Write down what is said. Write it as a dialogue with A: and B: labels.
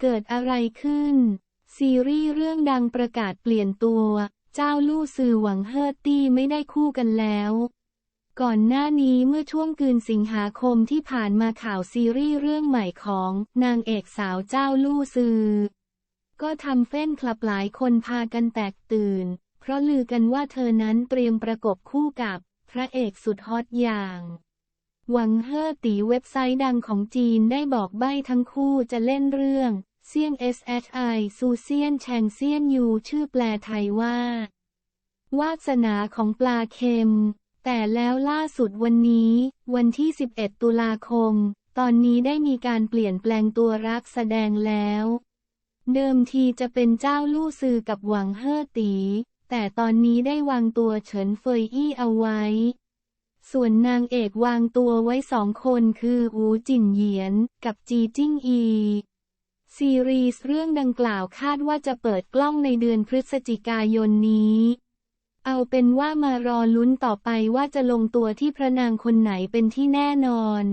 A: เกิดอะไรขึ้น ซีรีส์เรื่องดังประกาศเปลี่ยนตัว เจ้าลู่ซือหวังเฮอร์ตี้ไม่ได้คู่กันแล้ว ก่อนหน้านี้เมื่อช่วงกืนสิงหาคมที่ผ่านมาข่าวซีรีส์เรื่องใหม่ของนางเอกสาวเจ้าลู่ซือ ก็ทำเฟ้นคลับหลายคนพากันแตกตื่น เพราะลือกันว่าเธอนั้นเตรียมประกบคู่กับพระเอกสุดฮอตอย่างหวังเฮอตีเว็บไซต์ดังของจีนได้บอกใบ้ทั้งคู่จะเล่นเรื่อง เซียน SHI ซูเซียนแชงเซียนยู ชื่อแปลไทยว่า วาสนาของปลาเค็ม แต่แล้วล่าสุดวันนี้ วันที่ 11 ตุลาคม ตอนนี้ได้มีการเปลี่ยนแปลงตัวรักแสดงแล้ว เดิมทีจะเป็นเจ้าลู่ซือกับหวังเฮ่อตี แต่ตอนนี้ได้วางตัวเฉินเฟยอี้เอาไว้ ส่วนนางเอกวางตัวไว้สองคนคืออูจินเหยียนกับจีจิ้งอี ซีรีส์เรื่องดังกล่าวคาดว่าจะเปิดกล้องในเดือนพฤศจิกายนนี้ เอาเป็นว่ามารอลุ้นต่อไปว่าจะลงตัวที่พระนางคนไหนเป็นที่แน่นอน